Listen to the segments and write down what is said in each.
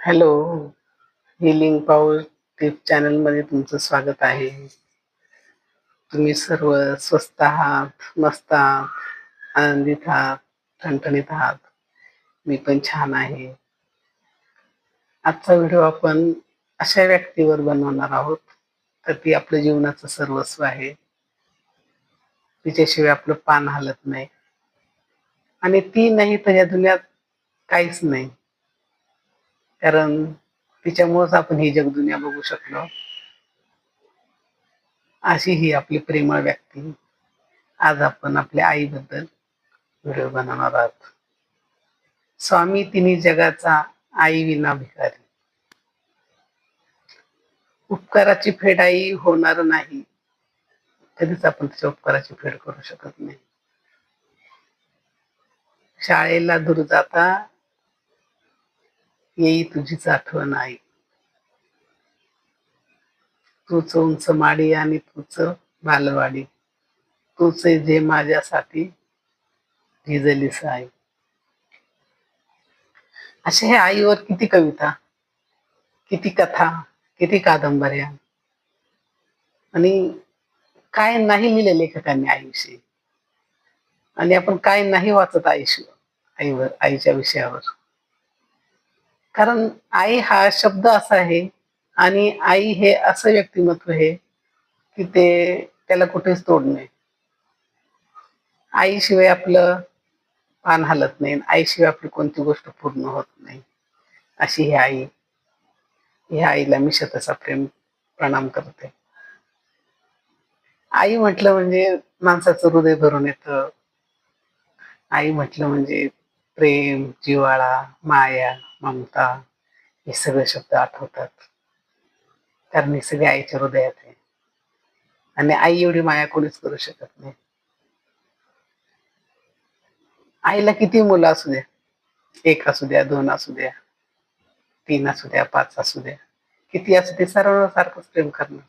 Hello healing पाऊल tip चॅनलमध्ये तुमचं स्वागत आहे. तुम्ही सर्व स्वस्त आहात मस्त आहात आनंदित आहात ठणठणीत आहात. मी पण छान आहे. आजचा व्हिडिओ आपण अशा व्यक्तीवर बनवणार आहोत तर ती आपल्या जीवनाचं सर्वस्व आहे. तिच्याशिवाय आपलं पान हलत नाही. आणि ती नाही तर या दुनियात काहीच नाही. कारण तिच्यामुळेच आपण ही जगदुनिया बघू शकलो. अशी ही आपली प्रेमळ व्यक्ती. आज आपण आपल्या आईबद्दल व्हिडिओ बनवणार आहोत. स्वामी तिन्ही जगाचा आई विना भिकारी. उपकाराची फेड आई होणार नाही. कधीच आपण तिच्या उपकाराची फेड करू शकत नाही. शाळेला दूर जाता येई तुझीच आठवण आई. तूच उंच माडी आणि तूच बालवाडी. तूच जे माझ्यासाठी भिजलीस आई. अशा ह्या आईवर किती कविता किती कथा किती कादंबऱ्या. आणि काय नाही लिहिले लेखकांनी आईविषयी. आणि आपण काय नाही वाचत आईशी आईवर आईच्या विषयावर. कारण आई हा शब्द असा आहे आणि आई हे असं व्यक्तिमत्व आहे की ते त्याला कुठेच तोड नाही. आईशिवाय आपलं पान हलत नाही आईशिवाय आपली कोणती गोष्ट पूर्ण होत नाही. अशी ही आई ह्या आईला मी शतसा प्रेम प्रणाम करते. आई म्हटलं म्हणजे माणसाचं हृदय भरून येतं. आई म्हटलं म्हणजे प्रेम जिव्हाळा माया ममता हे सगळे शब्द आठवतात. कारण हे सगळे आईच्या हृदयात आहे. आणि आई एवढी माया कोणीच करू शकत नाही. आईला किती मुलं असू द्या. एक असू द्या दोन असू द्या तीन असू द्या पाच असू द्या. किती असू दे सर्वांना सारखंच प्रेम करणार.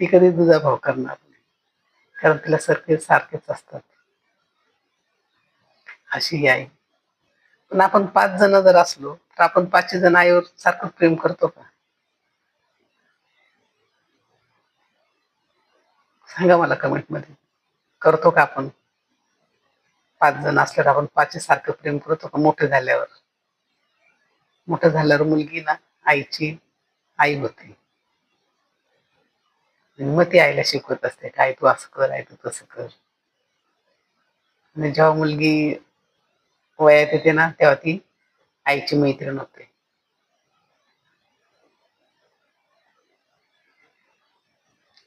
ती कधी दुधा भाव करणार नाही. कारण तिला सारखे सारखेच असतात. अशी आई. पण आपण पाच जण जर असलो तर आपण पाचशे जण आईवर सारखं प्रेम करतो का? सांगा मला कमेंटमध्ये करतो का आपण? पाच जण असल्यावर आपण पाचशे सारखं प्रेम करतो का मोठे झाल्यावर? मोठं झाल्यावर मुलगी ना आईची आई होते. मग ती आईला शिकवत असते काय तू असं कर आई तू तसं कर. आणि जेव्हा मुलगी वयात येते ना तेव्हा ती आईची मैत्रीण होते.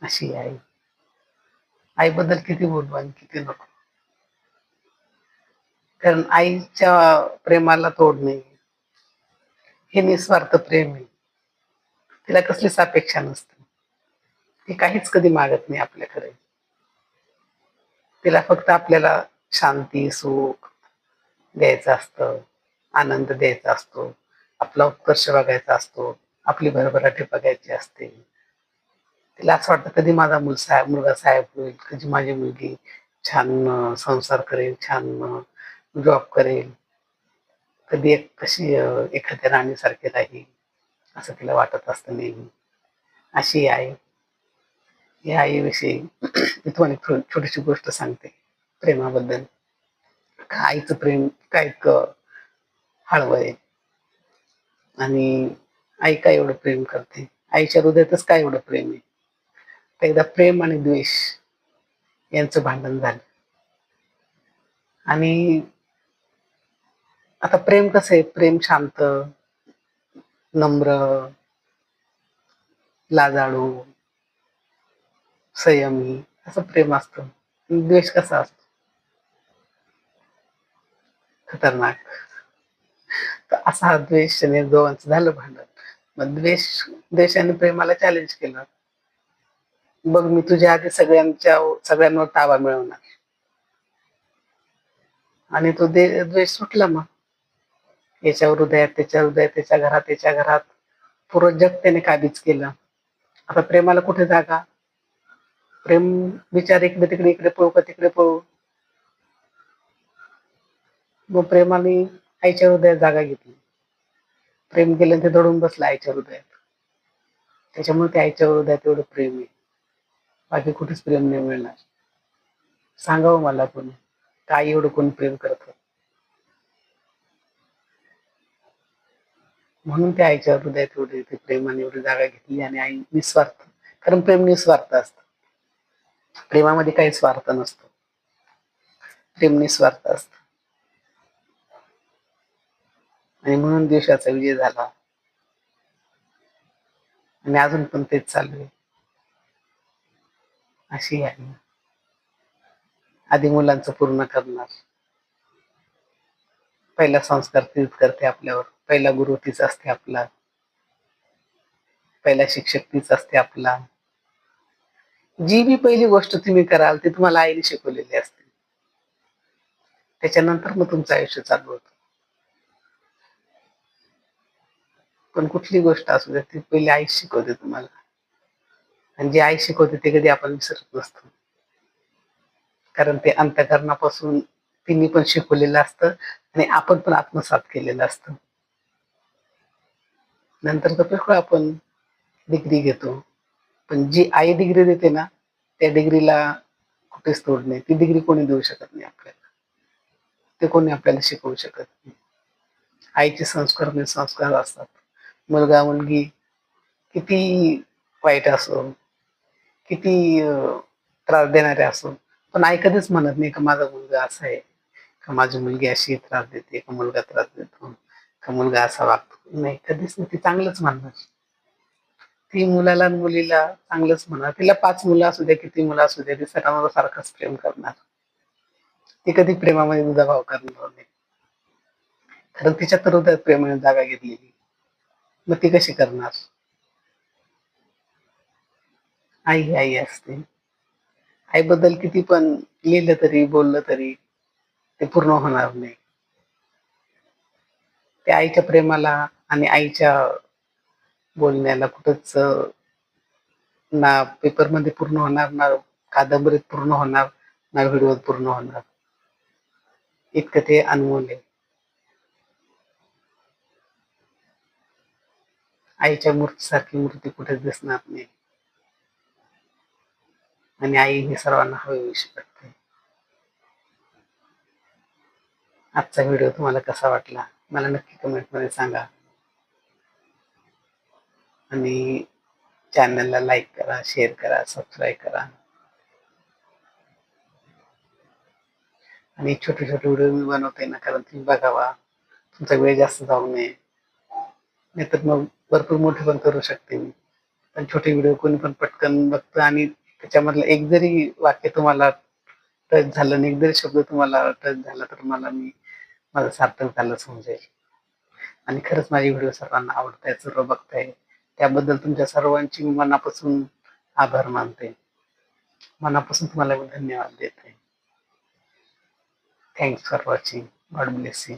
अशी आई. आईबद्दल किती बोलू आणि किती नको. कारण आईच्या प्रेमाला तोड नाही. हे निस्वार्थ प्रेम आहे. तिला कसलीच अपेक्षा नसते. ती काहीच कधी मागत नाही आपल्याकडे. तिला फक्त आपल्याला शांती सुख द्यायचं असतं आनंद द्यायचा असतो आपला उत्कर्ष बघायचा असतो आपली भरभराटी बघायची असते. तिला असं वाटतं कधी माझा मुल साहेब मुलगा साहेब होईल कधी माझी मुलगी छान संसार करेल छान जॉब करेल. कधी एक कशी एखाद्या राणीसारखी राहील असं तिला वाटत असतं नेहमी. अशी आई. या आईविषयी मी तुम्हाला छोटीशी गोष्ट सांगते प्रेमाबद्दल. आईचं प्रेम काय हळवय आणि आई काय एवढं प्रेम करते? आईच्या हृदयातच काय एवढं प्रेम आहे? तर एकदा प्रेम आणि द्वेष यांचं भांडण झालं. आणि आता प्रेम कसं आहे? प्रेम शांत नम्र लाजाळू संयमी असं प्रेम असतं. द्वेष कसा असतो? खतरनाक. तर असा हा द्वेष आणि दोघांचं झालं भांडण. मग द्वेष द्वेषाने प्रेमाला चॅलेंज केलं. बघ मी तुझ्या आधी सगळ्यांच्या सगळ्यांवर ताबा मिळवणार. आणि तो दे द्वेष सुटला मग. याच्या हृदयात त्याच्या हृदयात त्याच्या घरात त्याच्या घरात. पूर्ण जग त्याने काबीज केलं. आता प्रेमाला कुठे जागा? प्रेम विचार इकडे तिकडे इकडे पळू का तिकडे पळू? मग प्रेमाने आईच्या हृदयात जागा घेतली. प्रेम केलं ते दडून बसलं आईच्या हृदयात. त्याच्यामुळे ते आईच्या हृदयात एवढं प्रेम आहे. बाकी कुठेच प्रेम नाही मिळणार. सांगावं मला कोणी. काय एवढं कोण प्रेम करत म्हणून त्या आईच्या हृदयात एवढे ते प्रेमाने एवढी जागा घेतली आणि आई निस्वार्थ. कारण प्रेम निस्वार्थ असतं. प्रेमामध्ये काही स्वार्थ नसतो. प्रेम निस्वार्थ असत. आणि म्हणून देशाचा विजय झाला. आणि अजून पण तेच चालू आहे. अशी आहे. आधी मुलांचं पूर्ण करणार. पहिला संस्कार तीच करते आपल्यावर. पहिला गुरु तीच असते आपला. पहिला शिक्षक तीच असते आपला. जी बी पहिली गोष्ट तुम्ही कराल ती तुम्हाला आईने शिकवलेली असते. त्याच्यानंतर मग तुमचं आयुष्य चालू होतं. पण कुठली गोष्ट असू द्या ती पहिली आई शिकवते तुम्हाला. आणि जी आई शिकवते ते कधी आपण विसरत नसतो. कारण ते अंतकरणापासून तिने पण शिकवलेलं असतं आणि आपण पण आत्मसात केलेलं असतं. नंतर तर बिलकुल आपण डिग्री घेतो. पण जी आई डिग्री देते ना त्या डिग्रीला कुठेच तोड नाही. ती डिग्री कोणी देऊ शकत नाही आपल्याला. ते कोणी आपल्याला शिकवू शकत नाही. आईचे संस्कार म्हणजे संस्कार असतात. मुलगा मुलगी किती वाईट असो किती त्रास देणारे असो पण आई कधीच म्हणत नाही का माझा मुलगा असा आहे का माझी मुलगी अशी त्रास देते का मुलगा त्रास देतो का मुलगा असा वागतो. नाही कधीच नाही. ती चांगलंच म्हणणार. ती मुलाला आणि मुलीला चांगलंच म्हणणार. तिला पाच मुलं असू द्या किती मुलं असू द्या ती सर्वांवर सारखंच प्रेम करणार. ती कधी प्रेमामध्ये दुधाभाव करणार नाही. कारण तिच्या तर हृदयात प्रेमाने जागा घेतलेली मग ती कशी करणार? आई आई असते. आईबद्दल किती पण लिहिलं तरी बोललं तरी ते पूर्ण होणार नाही. त्या आईच्या प्रेमाला आणि आईच्या बोलण्याला कुठंच ना पेपरमध्ये पूर्ण होणार ना कादंबरीत पूर्ण होणार ना व्हिडिओत पूर्ण होणार. इतकं ते अनमोल आहे. आईच्या मूर्तीसारखी मूर्ती कुठेच दिसणार नाही. आणि आई ही सर्वांना हवे विषय करते. आजचा व्हिडिओ तुम्हाला कसा वाटला? मला नक्की कमेंटमध्ये सांगा. आणि चॅनलला लाईक करा शेअर करा सबस्क्राईब करा. आणि छोटे छोटे व्हिडिओ मी बनवते ना कारण तुम्ही बघावा. तुमचा वेळ जास्त जाऊ नये. नाहीतर मग भरपूर मोठे पण करू शकते मी. पण छोटे व्हिडिओ कोणी पण पटकन बघतं आणि त्याच्यामधलं एक जरी वाक्य तुम्हाला टच झालं आणि एक जरी शब्द तुम्हाला टच झाला तर मला मी माझं सार्थक झालं समजेल. आणि खरंच माझे व्हिडिओ सर्वांना आवडत आहेत सर्व बघताय. त्याबद्दल तुमच्या सर्वांची मी मनापासून आभार मानते. मनापासून तुम्हाला मी धन्यवाद देते. Thanks for watching God bless you